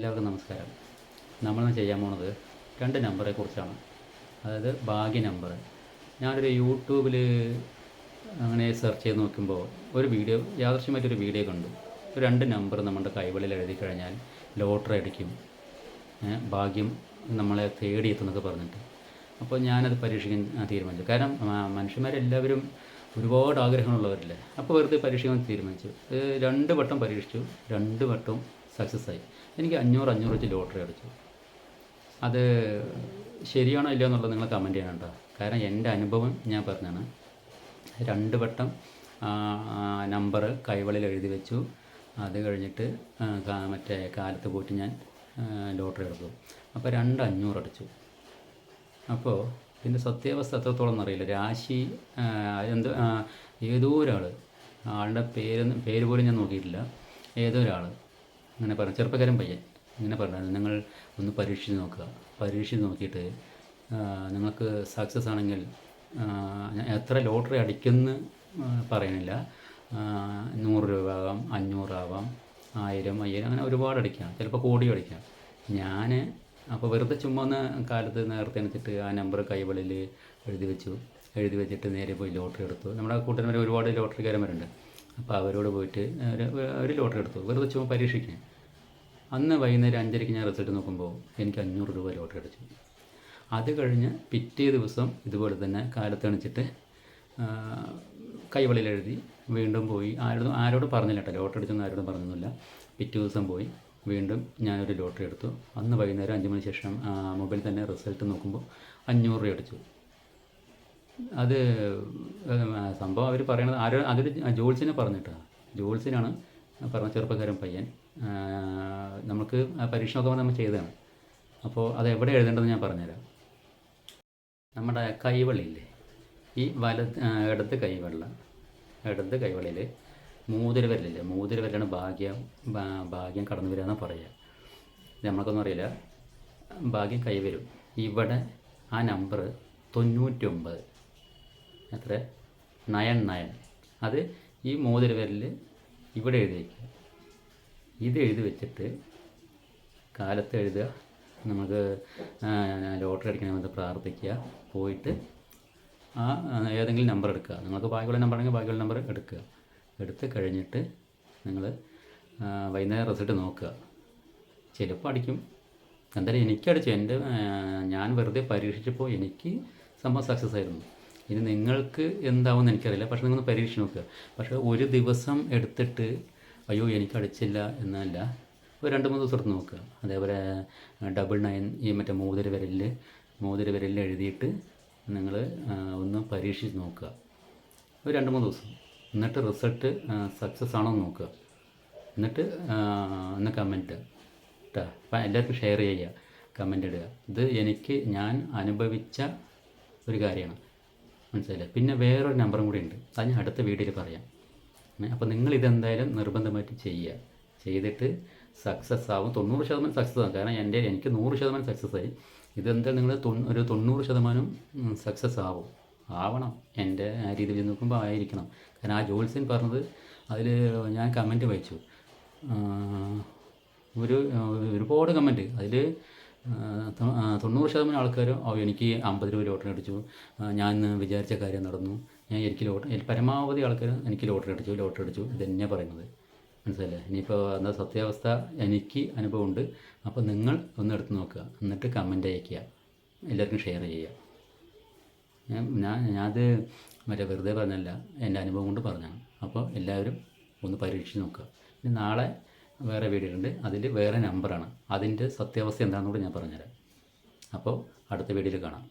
എല്ലാവർക്കും നമസ്കാരം. നമ്മൾ ചെയ്യാൻ പോണത് രണ്ട് നമ്പറെ കുറിച്ചാണ്. അതായത് ഭാഗ്യ നമ്പർ ഞാനൊരു യൂട്യൂബിൽ അങ്ങനെ സെർച്ച് ചെയ്ത് നോക്കുമ്പോൾ ഒരു വീഡിയോ യാദൃശ്യമായിട്ടൊരു വീഡിയോ കണ്ടു. രണ്ട് നമ്പർ നമ്മുടെ കൈവളിൽ എഴുതി കഴിഞ്ഞാൽ ലോട്ടറി അടിക്കും. ഭാഗ്യം നമ്മളെ തേടിയെത്തുന്നൊക്കെ പറഞ്ഞിട്ട്. അപ്പോൾ ഞാനത് പരീക്ഷിക്കാൻ തീരുമാനിച്ചു. കാരണം മനുഷ്യന്മാരെല്ലാവരും ഒരുപാട് ആഗ്രഹമുള്ളവരല്ലേ അപ്പോൾ വെറുതെ പരീക്ഷിക്കാൻ തീരുമാനിച്ചു. രണ്ട് വട്ടം പരീക്ഷിച്ചു. രണ്ട് വട്ടവും സക്സസ് ആയി. എനിക്ക് അഞ്ഞൂറ് അഞ്ഞൂറ് വെച്ച് ലോട്ടറി അടിച്ചു. അത് ശരിയാണോ ഇല്ലയോ എന്നുള്ളത് നിങ്ങൾ കമന്റ് ചെയ്യണം കേട്ടോ. കാരണം എന്റെ അനുഭവം ഞാൻ പറഞ്ഞാണ് രണ്ട് വട്ടം നമ്പർ കൈവളിൽ എഴുതി വെച്ചു. അത് കഴിഞ്ഞിട്ട് മറ്റേ കാലത്ത് പോയിട്ട് ഞാൻ ലോട്ടറി എടുത്തു. അപ്പോൾ രണ്ട് അഞ്ഞൂറ് അടിച്ചു. അപ്പോൾ ഇതിന്റെ സത്യാവസ്ഥ എത്രത്തോളം എന്നറിയില്ല. രാശി എന്ത് ഏതോ ഒരാൾ ആളുടെ പേര് പേര് പോലും ഞാൻ നോക്കിയിട്ടില്ല. ഏതോ ഒരാൾ അങ്ങനെ പറഞ്ഞു ചെറുപ്പക്കാരൻ പയ്യൻ ഇങ്ങനെ പറഞ്ഞു നിങ്ങൾ ഒന്ന് പരീക്ഷിച്ച് നോക്കുക. പരീക്ഷിച്ച് നോക്കിയിട്ട് നിങ്ങൾക്ക് സക്സസ് ആണെങ്കിൽ എത്ര ലോട്ടറി അടിക്കുന്ന പറയുന്നില്ല. നൂറ് രൂപ ആവാം അഞ്ഞൂറാവാം ആയിരം അയ്യായിരം അങ്ങനെ ഒരുപാട് അടിക്കാം. ചിലപ്പോൾ കോടി അടിക്കാം. ഞാൻ അപ്പോൾ വെറുതെ ചുമ്മാ ഒന്ന് കാലത്ത് നേരത്തെ എണിച്ചിട്ട് ആ നമ്പർ കൈവളിൽ എഴുതി വെച്ചു. എഴുതി വെച്ചിട്ട് നേരെ പോയി ലോട്ടറി എടുത്തു. നമ്മുടെ കൂട്ടന്മാർ ഒരുപാട് ലോട്ടറിക്കാരന്മാരുണ്ട് അപ്പോൾ അവരോട് പോയിട്ട് ഒരു ലോട്ടറി എടുത്തു. വെറുതെ ചുമ്മാ പരീക്ഷിക്കാൻ അന്ന് വൈകുന്നേരം അഞ്ചരയ്ക്ക് ഞാൻ റിസൾട്ട് നോക്കുമ്പോൾ എനിക്ക് അഞ്ഞൂറ് രൂപ ലോട്ടറി അടിച്ചു. അത് കഴിഞ്ഞ് പിറ്റേ ദിവസം ഇതുപോലെ തന്നെ കാലത്ത് എണിച്ചിട്ട് ആ, കൈവളിയിൽ എഴുതി വീണ്ടും പോയി. ആരോടും ആരോട് പറഞ്ഞില്ല കേട്ടോ. ലോട്ടറി അടിച്ചൊന്നും ആരോടും പറഞ്ഞൊന്നുമില്ല. പിറ്റേ ദിവസം പോയി. വീണ്ടും ഞാനൊരു ലോട്ടറി എടുത്തു. അന്ന് വൈകുന്നേരം അഞ്ച് മണി ശേഷം മൊബൈലിൽ തന്നെ റിസൾട്ട് നോക്കുമ്പോൾ അഞ്ഞൂറ് രൂപ അടിച്ചു. അത് സംഭവം അവർ പറയണത് ആരോ അതൊരു ജോൾസിനെ പറഞ്ഞിട്ടാണ് ജോൾസിനാണ് പറഞ്ഞ ചെറുപ്പക്കാരൻ പയ്യൻ. നമുക്ക് പരീക്ഷണമൊക്കെ നമ്മൾ ചെയ്തതാണ്. അപ്പോൾ അത് എവിടെ എഴുതേണ്ടതെന്ന് ഞാൻ പറഞ്ഞുതരാം. നമ്മുടെ കൈവളിയില്ലേ ഈ വലത് ഇടത്ത് ഇടത് കൈവെള്ള ഇടത് കൈവളിയിൽ മൂതിര വിരലില്ലേ? മൂതിര വിരലാണ് ഭാഗ്യം ഭാഗ്യം കടന്നു വരിക എന്നാണ് പറയുക. നമ്മൾക്കൊന്നും അറിയില്ല. ഭാഗ്യം കൈവരും ഇവിടെ ആ നമ്പർ തൊണ്ണൂറ്റൊമ്പത്. എത്ര? Nine nine. അത് ഈ മൂതിര വിരലിൽ ഇവിടെ എഴുതി വയ്ക്കുക ഇത് എഴുതി വെച്ചിട്ട് കാലത്ത് എഴുതുക. നമുക്ക് ലോട്ടറി അടിക്കണമെന്ന് പ്രാർത്ഥിക്കുക. പോയിട്ട് ആ ഏതെങ്കിലും നമ്പർ എടുക്കുക. നിങ്ങൾക്ക് ബാക്കിയുള്ള നമ്പർ ആണെങ്കിൽ ബാക്കിയുള്ള നമ്പർ എടുക്കുക. എടുത്ത് കഴിഞ്ഞിട്ട് നിങ്ങൾ വൈകുന്നേരം റിസൾട്ട് നോക്കുക. ചിലപ്പോൾ അടിക്കും. എന്തായാലും എനിക്കടിച്ചു എന്റെ ഞാൻ വെറുതെ പരീക്ഷിച്ചപ്പോൾ എനിക്ക് സംഭവം സക്സസ് ആയിരുന്നു. ഇനി നിങ്ങൾക്ക് എന്താവുമെന്ന് എനിക്കറിയില്ല. പക്ഷേ നിങ്ങൾ പരീക്ഷിച്ച് നോക്കുക. പക്ഷേ ഒരു ദിവസം എടുത്തിട്ട് അയ്യോ എനിക്ക് അടിച്ചില്ല എന്നല്ല. ഒരു രണ്ട് മൂന്ന് ദിവസം നോക്കുക. അതേപോലെ ഡബിൾ നയൻ ഈ മറ്റേ മൂതിര വിരലിൽ മൂതിര വിരലിൽ എഴുതിയിട്ട് നിങ്ങൾ ഒന്ന് പരീക്ഷിച്ച് നോക്കുക. ഒരു രണ്ട് മൂന്ന് ദിവസം. എന്നിട്ട് റിസൾട്ട് സക്സസ് ആണോ എന്ന് നോക്കുക. എന്നിട്ട് ഒന്ന് കമന്റ് കേട്ടോ അപ്പം എല്ലാവർക്കും ഷെയർ ചെയ്യുക. കമന്റ് ഇടുക. ഇത് എനിക്ക് ഞാൻ അനുഭവിച്ച ഒരു കാര്യമാണ്. മനസ്സിലായില്ലേ? പിന്നെ വേറൊരു നമ്പറും കൂടി ഉണ്ട്. അത് ഞാൻ അടുത്ത വീഡിയോയിൽ പറയാം. അപ്പോൾ നിങ്ങൾ ഇതെന്തായാലും നിർബന്ധമായിട്ട് ചെയ്യുക. ചെയ്തിട്ട് സക്സസ് ആവും. തൊണ്ണൂറ് ശതമാനം സക്സസ് ആവും കാരണം എന്റെ എനിക്ക് നൂറ് ശതമാനം സക്സസ് ആയി. ഇതെന്താ നിങ്ങൾ ഒരു തൊണ്ണൂറ് ശതമാനം സക്സസ് ആവും. ആവണം. എന്റെ ആ രീതിയിൽ നോക്കുമ്പോൾ ആയിരിക്കണം. കാരണം ആ ജോത്സ്യൻ പറഞ്ഞത് അതിൽ ഞാൻ കമന്റ് വായിച്ചു. ഒരു ഒരുപാട് കമന്റ് അതിൽ തൊണ്ണൂറ് ശതമാനം ആൾക്കാരും എനിക്ക് അമ്പത് രൂപ ലോട്ടറി അടിച്ചു. ഞാൻ വിചാരിച്ച കാര്യം നടന്നു. ഞാൻ എനിക്ക് ലോട്ടറി പരമാവധി ആൾക്കാർ എനിക്ക് ലോട്ടറി അടിച്ചു ലോട്ടറി അടിച്ചു. ഇത് തന്നെയാണ് പറയുന്നത്. മനസ്സിലല്ലേ ഇനിയിപ്പോൾ എന്താ സത്യാവസ്ഥ? എനിക്ക് അനുഭവമുണ്ട്. അപ്പോൾ നിങ്ങൾ ഒന്ന് എടുത്ത് നോക്കുക. എന്നിട്ട് കമന്റ് അയക്കുക എല്ലാവർക്കും ഷെയർ ചെയ്യുക. ഞാൻ ഞാൻ ഞാനത് മറ്റേ വെറുതെ പറഞ്ഞല്ല. എന്റെ അനുഭവം കൊണ്ട് പറഞ്ഞാണ് അപ്പോൾ എല്ലാവരും ഒന്ന് പരീക്ഷിച്ച് നോക്കുക. ഇനി നാളെ വേറെ വീഡിയോ ഉണ്ട് അതിൽ വേറെ നമ്പറാണ് അതിന്റെ സത്യാവസ്ഥ എന്താണെന്നുകൂടി ഞാൻ പറഞ്ഞുതരാം. അപ്പോൾ അടുത്ത വീഡിയോയിൽ കാണാം.